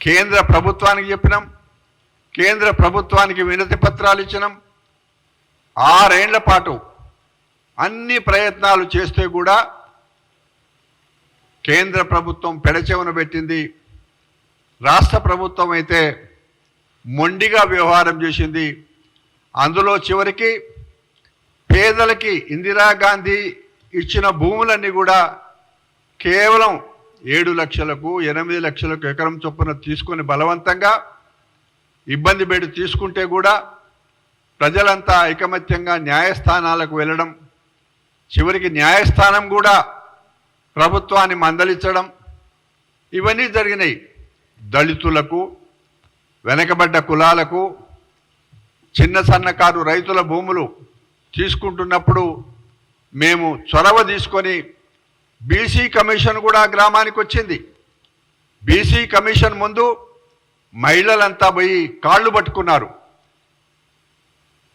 కేంద్ర ప్రభుత్వానికి చెప్పినాం. కేంద్ర ప్రభుత్వానికి వినతి పత్రాలు ఇచ్చినాం. ఆరేళ్ళ పాటు అన్ని ప్రయత్నాలు చేస్తే కూడా కేంద్ర ప్రభుత్వం పెడచెవన పెట్టింది. రాష్ట్ర ప్రభుత్వం అయితే మొండిగా వ్యవహారం చేసింది. అందులో చివరికి పేదలకి ఇందిరాగాంధీ ఇచ్చిన భూములన్నీ కూడా కేవలం ఏడు లక్షలకు ఎనిమిది లక్షలకు ఎకరం చొప్పున తీసుకొని బలవంతంగా ఇబ్బంది పెట్టి తీసుకుంటే కూడా ప్రజలంతా ఐకమత్యంగా న్యాయస్థానాలకు వెళ్ళడం చివరికి న్యాయస్థానం కూడా ప్రభుత్వాన్ని మందలించడం ఇవన్నీ జరిగినాయి. దళితులకు వెనకబడ్డ కులాలకు చిన్న సన్నకారు రైతుల భూములు తీసుకుంటున్నప్పుడు మేము చొరవ తీసుకొని బీసీ కమిషన్ కూడా గ్రామానికి వచ్చింది. బీసీ కమిషన్ ముందు మహిళలంతా పోయి కాళ్ళు పట్టుకున్నారు.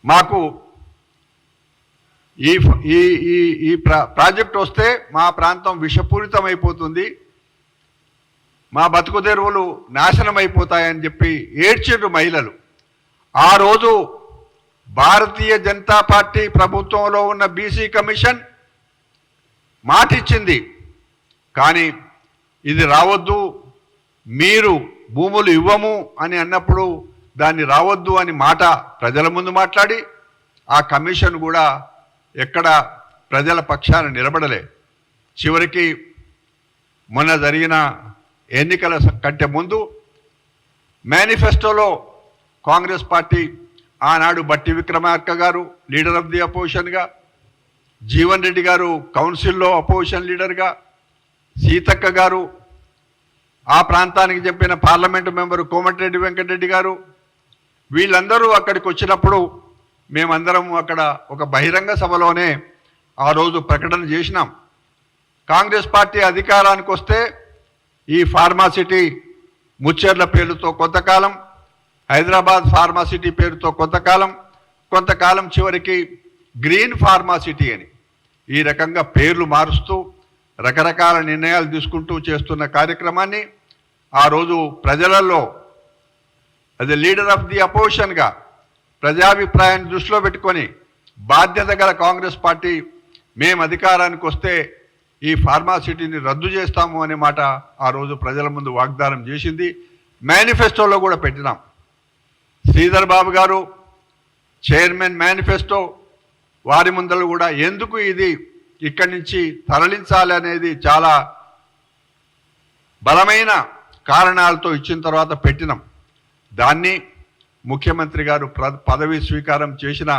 మాకు ఈ ఈ ఈ ఈ ప్రా ప్రాజెక్ట్ వస్తే మా ప్రాంతం విషపూరితం అయిపోతుంది మా బతుకు తెరువులు నాశనం అయిపోతాయని చెప్పి ఏడ్చిండ్రు మహిళలు. ఆ రోజు భారతీయ జనతా పార్టీ ప్రభుత్వంలో ఉన్న బీసీ కమిషన్ మాటిచ్చింది. కానీ ఇది రావద్దు మీరు భూములు ఇవ్వము అని అన్నప్పుడు దాన్ని రావద్దు అని మాట ప్రజల ముందు మాట్లాడి ఆ కమిషన్ కూడా ఎక్కడ ప్రజల పక్షాన నిలబడలే. చివరికి మొన్న జరిగిన ఎన్నికల కంటే ముందు మేనిఫెస్టోలో కాంగ్రెస్ పార్టీ ఆనాడు Bhatti Vikramarka garu leader of the అపోజిషన్గా Jeevan Reddy garu కౌన్సిల్లో అపోజిషన్ లీడర్గా సీతక్క గారు ఆ ప్రాంతానికి చెప్పిన పార్లమెంటు మెంబరు కోమటిరెడ్డి వెంకటరెడ్డి గారు వీళ్ళందరూ అక్కడికి వచ్చినప్పుడు మేమందరం అక్కడ ఒక బహిరంగ సభలోనే ఆ రోజు ప్రకటన చేసినాం. కాంగ్రెస్ పార్టీ అధికారానికి వస్తే ఈ ఫార్మాసిటీ ముచ్చెర్ల పేరుతో కొంతకాలం హైదరాబాద్ ఫార్మాసిటీ పేరుతో కొంతకాలం కొంతకాలం చివరికి గ్రీన్ ఫార్మాసిటీ అని. ఈ రకంగా పేర్లు మారుస్తూ రకరకాల నిర్ణయాలు తీసుకుంటూ చేస్తున్న కార్యక్రమాన్ని ఆ రోజు ప్రజలలో అది లీడర్ ఆఫ్ ది అపోజిషన్గా ప్రజాభిప్రాయాన్ని దృష్టిలో పెట్టుకొని బాధ్యత గల కాంగ్రెస్ పార్టీ మేము అధికారానికి వస్తే ఈ ఫార్మాసిటీని రద్దు చేస్తాము అనే మాట ఆ రోజు ప్రజల ముందు వాగ్దానం చేసింది. మేనిఫెస్టోలో కూడా పెట్టినాం. శ్రీధర్ బాబు గారు చైర్మన్ మేనిఫెస్టో వారి ముందర కూడా ఎందుకు ఇది ఇక్కడి నుంచి తరలించాలి అనేది చాలా బలమైన కారణాలతో ఇచ్చిన తర్వాత పెట్టినాం. దాన్ని ముఖ్యమంత్రి గారు పదవి స్వీకారం చేసిన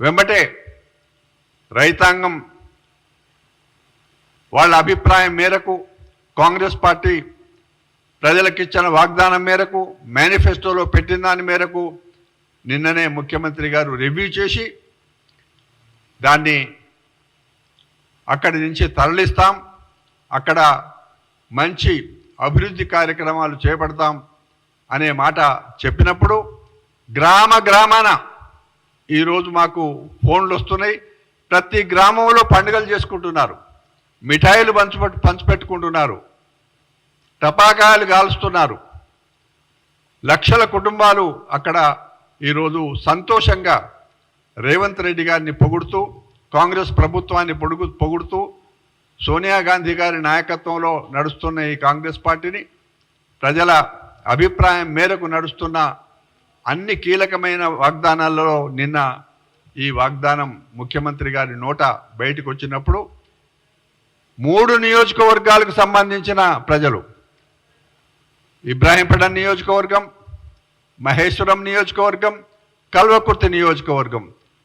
వెంబటే రైతాంగం వాళ్ళ అభిప్రాయం మేరకు కాంగ్రెస్ పార్టీ ప్రజలకిచ్చిన వాగ్దానం మేరకు మేనిఫెస్టోలో పెట్టిన దాని మేరకు నిన్ననే ముఖ్యమంత్రి గారు రివ్యూ చేసి దాన్ని అక్కడి నుంచి తరలిస్తాం అక్కడ మంచి అభివృద్ధి కార్యక్రమాలు చేపడతాం అనే మాట చెప్పినప్పుడు గ్రామ గ్రామాన ఈరోజు మాకు ఫోన్లు వస్తున్నాయి. ప్రతి గ్రామంలో పండుగలు చేసుకుంటున్నారు. మిఠాయిలు పంచిపెట్టు పంచిపెట్టుకుంటున్నారు. టపాకాయలు కాలుస్తున్నారు. లక్షల కుటుంబాలు అక్కడ ఈరోజు సంతోషంగా రేవంత్ రెడ్డి గారిని పొగుడుతూ కాంగ్రెస్ ప్రభుత్వాన్ని పొడుగు పొగుడుతూ సోనియా గాంధీ గారి నాయకత్వంలో నడుస్తున్న ఈ కాంగ్రెస్ పార్టీని ప్రజల అభిప్రాయం మేరకు నడుస్తున్న అన్ని కీలకమైన వాగ్దానాలలో నిన్న ఈ వాగ్దానం ముఖ్యమంత్రి గారి నోట బయటకు వచ్చినప్పుడు మూడు నియోజకవర్గాలకు సంబంధించిన ప్రజలు ఇబ్రాహీంపేట నియోజకవర్గం మహేశ్వరం నియోజకవర్గం కల్వకుర్తి నియోజకవర్గం.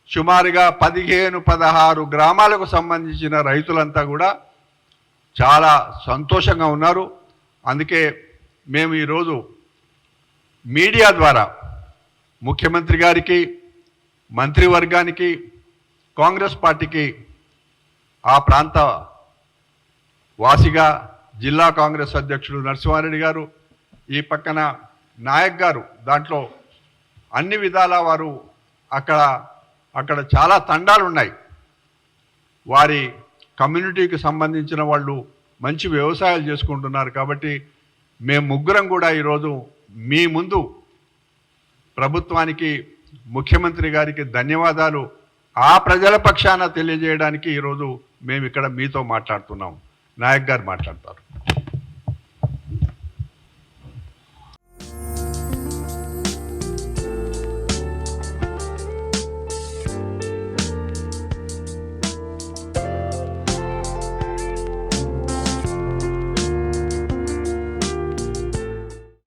సుమారుగా పదిహేను పదహారు గ్రామాలకు సంబంధించిన రైతులంతా కూడా చాలా సంతోషంగా ఉన్నారు. అందుకే మేము ఈరోజు మీడియా ద్వారా ముఖ్యమంత్రి గారికి మంత్రివర్గానికి కాంగ్రెస్ పార్టీకి ఆ ప్రాంత వాసిగా జిల్లా కాంగ్రెస్ అధ్యక్షుడు నరసింహారెడ్డి గారు ఈ పక్కన నాయక్ గారు దాంట్లో అన్ని విధాల వారు అక్కడ అక్కడ చాలా తండాలు ఉన్నాయి వారి కమ్యూనిటీకి సంబంధించిన వాళ్ళు మంచి వ్యవసాయాలు చేసుకుంటున్నారు కాబట్టి మేము ముగ్గురం కూడా ఈరోజు మీ ముందు ప్రభుత్వానికి ముఖ్యమంత్రి గారికి ధన్యవాదాలు. ఆ ప్రజల పక్షాన తెలియజేయడానికి ఈరోజు మేము ఇక్కడ మీతో మాట్లాడుతున్నాం. నాయక్ గారు మాట్లాడతారు.